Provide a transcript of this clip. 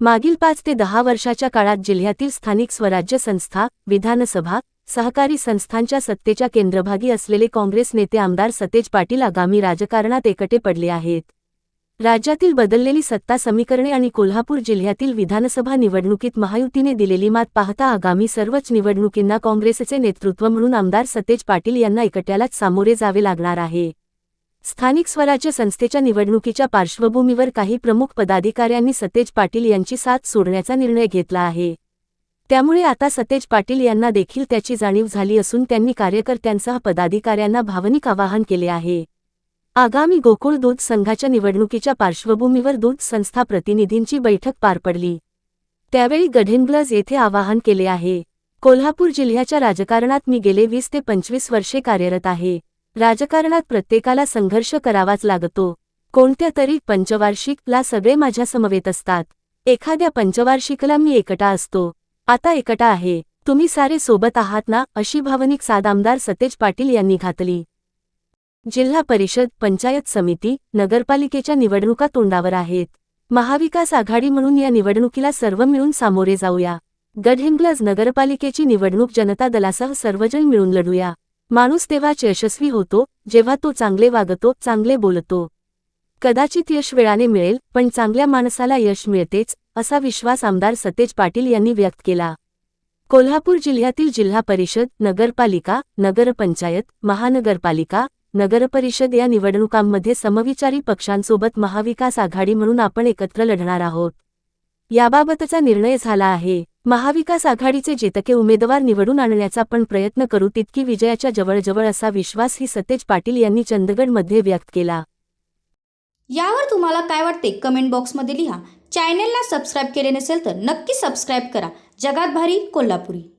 मागील पाच ते दहा वर्षाच्या काळात जिल्ह्यातील स्थानिक स्वराज्य संस्था विधानसभा सहकारी संस्थांच्या सत्तेच्या केंद्रभागी असलेले काँग्रेस नेते आमदार सतेज पाटील आगामी राजकारणात एकटे पडले आहेत. राज्यातील बदललेली सत्ता समीकरणे आणि कोल्हापूर जिल्ह्यातील विधानसभा निवडणुकीत महायुतीने दिलेली मात पाहता आगामी सर्वच निवडणुकींना काँग्रेसचे नेतृत्व म्हणून आमदार सतेज पाटील यांना एकट्यालाच सामोरे जावे लागणार आहे. स्थानिक स्वराज्य संस्थेच्या निवडणुकीच्या पार्श्वभूमीवर काही प्रमुख पदाधिकाऱ्यांनी सतेज पाटील यांची साथ सोडण्याचा निर्णय घेतला आहे. त्यामुळे आता सतेज पाटील यांना देखील त्याची जाणीव झाली असून त्यांनी कार्यकर्त्यांसह पदाधिकाऱ्यांना भावनिक आवाहन केले आहे. आगामी गोकुळ दूध संघाच्या निवडणुकीच्या पार्श्वभूमीवर दूध संस्था प्रतिनिधींची बैठक पार पडली. त्यावेळी गढेनब्लज येथे आवाहन केले आहे. कोल्हापूर जिल्ह्याच्या राजकारणात मी गेले वीस ते पंचवीस वर्षे कार्यरत आहे. राजकारणात प्रत्येकाला संघर्ष करावाच लागतो. कोणत्या तरी पंचवार्षिकला सगळे माझ्या समवेत असतात. एखाद्या पंचवार्षिकला मी एकटा असतो. आता एकटा आहे. तुम्ही सारे सोबत आहात ना अशी भावनिक साद आमदार सतेज पाटील यांनी घातली. जिल्हा परिषद पंचायत समिती नगरपालिकेच्या निवडणुका तोंडावर आहेत. महाविकास आघाडी म्हणून या निवडणुकीला सर्व मिळून सामोरे जाऊया. गडहिंग्लज नगरपालिकेची निवडणूक जनता दलासह सर्वजण मिळून लढूया. माणूस तेव्हाच यशस्वी होतो जेव्हा तो चांगले वागतो चांगले बोलतो. कदाचित यश वेळाने मिळेल पण चांगल्या माणसाला यश मिळतेच असा विश्वास आमदार सतेज पाटील यांनी व्यक्त केला. कोल्हापूर जिल्ह्यातील जिल्हा परिषद नगरपालिका नगरपंचायत महानगरपालिका नगरपरिषद या निवडणुकांमध्ये समविचारी पक्षांसोबत महाविकास आघाडी म्हणून आपण एकत्र लढणार आहोत. याबाबतचा निर्णय झाला आहे. महाविकास आघाडीचे जेतके उमेदवार निवडून आणण्याचा पण प्रयत्न करू तितकी विजयाच्या जवळजवळ असा विश्वास ही सतेज पाटील यांनी चंदगडमध्ये व्यक्त केला. यावर तुम्हाला काय वाटते? कमेंट बॉक्समध्ये लिहा. चॅनेलला सबस्क्राईब केले नसेल तर नक्की सबस्क्राईब करा. जगात भारी कोल्हापुरी.